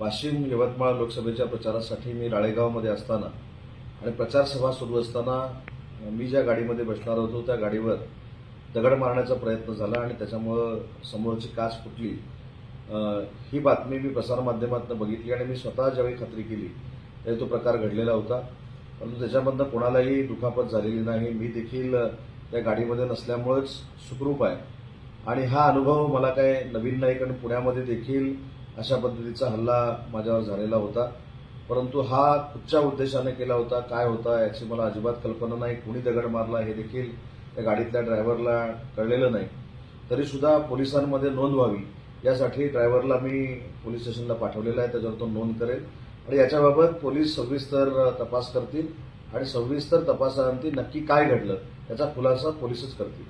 वाशिम यवतमाळ लोकसभेच्या प्रचारासाठी मी राळेगावमध्ये असताना आणि प्रचारसभा सुरू असताना मी ज्या गाडीमध्ये बसणार होतो त्या गाडीवर दगड मारण्याचा प्रयत्न झाला आणि त्याच्यामुळं समोरची काच फुटली. ही बातमी मी प्रसारमाध्यमातून बघितली आणि मी स्वतः ज्यावेळी खात्री केली त्यावेळी तो प्रकार घडलेला होता. परंतु त्याच्यामधनं कोणालाही दुखापत झालेली नाही. मी देखील त्या गाडीमध्ये नसल्यामुळेच सुखरूप आहे. आणि हा अनुभव मला काय नवीन नाही कारण पुण्यामध्ये देखील अशा पद्धतीचा हल्ला माझ्यावर झालेला होता. परंतु हा कुठच्या उद्देशाने केला होता काय होता याची मला अजिबात कल्पना नाही. कुणी दगड मारला हे देखील त्या गाडीतल्या ड्रायव्हरला कळलेलं नाही. तरी सुद्धा पोलिसांमध्ये नोंद व्हावी यासाठी ड्रायव्हरला मी पोलीस स्टेशनला पाठवलेला आहे त्याच्यावर तो नोंद करेल. आणि याच्याबाबत पोलीस सविस्तर तपास करतील आणि सविस्तर तपासानंतर नक्की काय घडलं याचा खुलासा पोलीसच करतील.